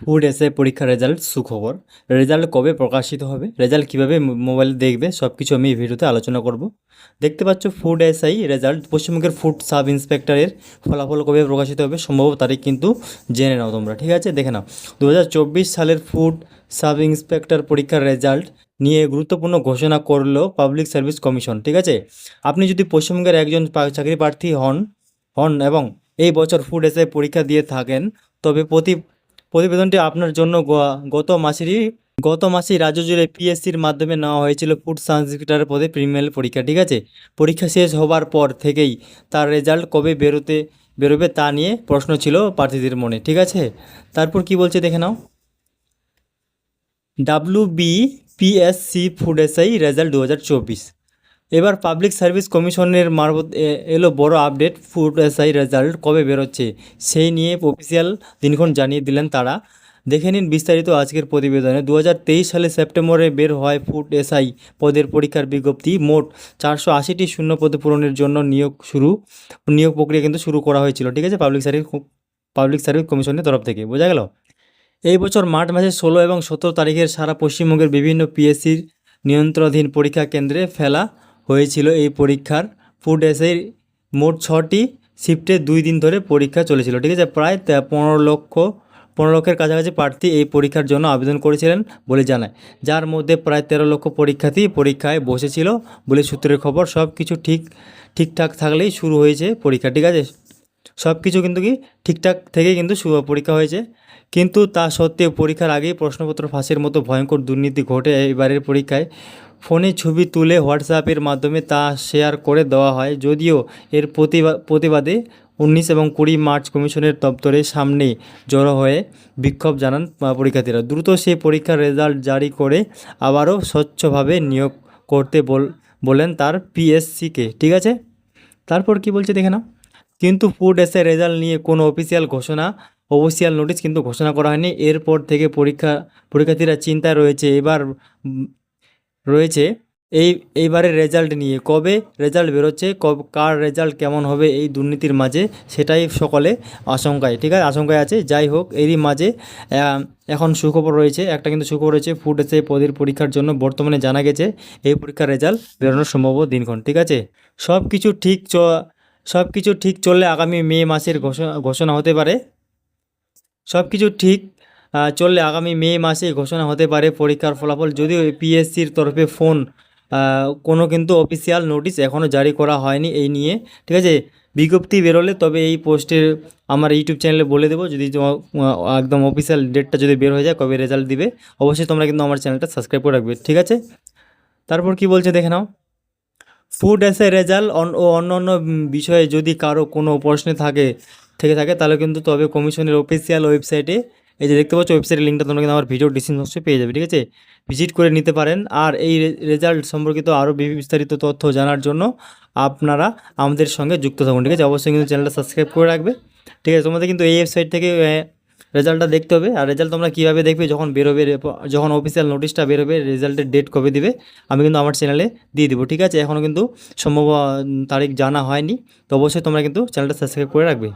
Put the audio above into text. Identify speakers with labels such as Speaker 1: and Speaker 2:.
Speaker 1: Food SI পরীক্ষার result সুখবর। Result কবে প্রকাশিত হবে? রেজাল্ট কীভাবে মোবাইলে দেখবে? সব কিছু আমি এই ভিডিওতে আলোচনা করব। দেখতে পাচ্ছ ফুড এসআই রেজাল্ট পশ্চিমবঙ্গের ফুড সাব ইন্সপেক্টরের ফলাফল কবে প্রকাশিত হবে? সম্ভব তারিখ কিন্তু জেনে নাও তোমরা, ঠিক আছে? দেখে নাও। দু হাজার চব্বিশ সালের ফুড সাব ইন্সপেক্টর পরীক্ষার রেজাল্ট নিয়ে গুরুত্বপূর্ণ ঘোষণা করল পাবলিক সার্ভিস কমিশন ঠিক আছে? আপনি যদি পশ্চিমবঙ্গের একজন চাকরি প্রার্থী হন হন এবং এই বছর ফুড এসআই পরীক্ষা দিয়ে থাকেন, তবে প্রতি প্রতিবেদনটি আপনার জন্য গত মাসেরই, গত মাসেই রাজ্য জুড়ে পিএসসির মাধ্যমে নেওয়া হয়েছিল ফুড সায়েন্সিটার পদে প্রিমিয়ার পরীক্ষা, ঠিক আছে? পরীক্ষা শেষ হবার পর থেকেই তার রেজাল্ট কবে বেরোতে, বেরোবে তা নিয়ে প্রশ্ন ছিল প্রার্থীদের মনে, ঠিক আছে? তারপর কি বলছে দেখে নাও। W B PSC food SI result দু হাজার চব্বিশ। এবার পাবলিক সার্ভিস কমিশনের মারফত এলো বড় আপডেট ফুড এসআই রেজাল্ট কবে বেরোচ্ছে, সেই নিয়ে অফিসিয়াল দিনক্ষণ জানিয়ে দিলেন তারা। দেখে নিন বিস্তারিত আজকের প্রতিবেদনে। দু হাজার তেইশ সালে সেপ্টেম্বরে বের হয় ফুড এসআই পদের পরীক্ষার বিজ্ঞপ্তি। মোট চারশো আশিটি শূন্য পদ পূরণের জন্য নিয়োগ শুরু, নিয়োগ প্রক্রিয়া কিন্তু শুরু করা হয়েছিল, ঠিক আছে? পাবলিক সার্ভিস পাবলিক সার্ভিস কমিশনের তরফ থেকে, বোঝা গেল? এই বছর মার্চ মাসের ষোলো এবং সতেরো তারিখের সারা পশ্চিমবঙ্গের বিভিন্ন পিএসসির নিয়ন্ত্রণাধীন পরীক্ষা কেন্দ্রে ফেলা হয়েছিল এই পরীক্ষার। ফুড এসের মোট ছটি শিফটে দুই দিন ধরে পরীক্ষা চলেছিল, ঠিক আছে? প্রায় পনেরো লক্ষ, পনেরো লক্ষের কাছাকাছি প্রার্থী এই পরীক্ষার জন্য আবেদন করেছিলেন বলে জানায়। যার মধ্যে প্রায় তেরো লক্ষ পরীক্ষার্থী পরীক্ষায় বসেছিল বলে সূত্রের খবর। সব কিছু ঠিক, ঠিকঠাক থাকলেই শুরু হয়েছে পরীক্ষা, ঠিক আছে? সব কিছু কিন্তু কি ঠিকঠাক থেকেই কিন্তু পরীক্ষা হয়েছে। কিন্তু তা সত্ত্বেও পরীক্ষার আগেই প্রশ্নপত্র ফাঁসের মতো ভয়ঙ্কর দুর্নীতি ঘটে এবারের পরীক্ষায়। ফোনে ছবি তুলে হোয়াটসঅ্যাপের মাধ্যমে তা শেয়ার করে দেওয়া হয়। যদিও এর প্রতিবা প্রতিবাদে উনিশ এবং কুড়ি মার্চ কমিশনের দপ্তরের সামনে জড়ো হয়ে বিক্ষোভ জানান পরীক্ষার্থীরা। দ্রুত সেই পরীক্ষার রেজাল্ট জারি করে আবারও স্বচ্ছভাবে নিয়োগ করতে বল বলেন তার পিএসসিকে ঠিক আছে? তারপর কি বলছে দেখে নাও। কিন্তু ফুড এসে রেজাল্ট নিয়ে কোনো অফিসিয়াল ঘোষণা অফিসিয়াল নোটিশ কিন্তু ঘোষণা করা হয়নি। এরপর থেকে পরীক্ষা পরীক্ষার্থীরা চিন্তায় রয়েছে। এবার রয়েছে। এই, এইবারের রেজাল্ট নিয়ে কবে রেজাল্ট বেরোচ্ছে, কব, কার রেজাল্ট কেমন হবে এই দুর্নীতির মাঝে, সেটাই সকলে আশঙ্কায়, ঠিক আছে? আশঙ্কায় আছে, যাই হোক, এরই মাঝে এখন সুখবর রয়েছে, একটা কিন্তু সুখবর রয়েছে ফুড এসে পদের পরীক্ষার জন্য বর্তমানে জানা গেছে, এই পরীক্ষার রেজাল্ট বেরোনোর সম্ভব দিনক্ষণ, ঠিক আছে? সব কিছু ঠিক চ সব কিছু ঠিক চললে আগামী মে মাসের ঘোষণা ঘোষণা হতে পারে। সব কিছু ঠিক চললে আগামী মে মাসে ঘোষণা হতে পারে পরীক্ষার ফলাফল। যদিও পিএসসির তরফে ফোন কোনো কিন্তু অফিসিয়াল নোটিশ এখনও জারি করা হয়নি এই নিয়ে। ঠিক আছে? বিজ্ঞপ্তি বেরোলে তবে এই পোস্টের আমার ইউটিউব চ্যানেলে বলে দেবো, যদি একদম অফিসিয়াল ডেটটা যদি বের হয়ে যায় কবে রেজাল্ট দিবে। অবশ্যই তোমরা কিন্তু আমার চ্যানেলটা সাবস্ক্রাইব করে রাখবে, ঠিক আছে? তারপর কি বলছে দেখে নাও। ফুড এসে রেজাল্ট ও অন্য অন্য বিষয়ে যদি কারও কোনো প্রশ্নে থাকে, থেকে থাকে, তাহলে কিন্তু তবে কমিশনের অফিসিয়াল ওয়েবসাইটে এই যে দেখতে পাচ্ছ ওয়েবসাইটের লিঙ্কটা তোমরা কিন্তু আমার ভিডিও ডিসক্রিপশন পেয়ে যাবে, ঠিক আছে? ভিজিট করে নিতে পারেন। আর এই রেজাল্ট সম্পর্কিত আরও বিস্তারিত তথ্য জানার জন্য আপনারা আমাদের সঙ্গে যুক্ত থাকুন, ঠিক আছে? অবশ্যই কিন্তু চ্যানেলটা সাবস্ক্রাইব করে রাখবে, ঠিক আছে? তোমাদের কিন্তু এই ওয়েবসাইট থেকে রেজাল্টটা দেখতে হবে। আর রেজাল্ট তোমরা কীভাবে দেখবে, যখন বেরোবে যখন অফিসিয়াল নোটিশটা বেরোবে রেজাল্টের ডেট কবে দিবে, আমি কিন্তু আমার চ্যানেলে দিয়ে দেবো, ঠিক আছে? এখনও কিন্তু সম্ভব তারিখ জানা হয়নি। তো অবশ্যই তোমরা কিন্তু চ্যানেলটা সাবস্ক্রাইব করে রাখবে।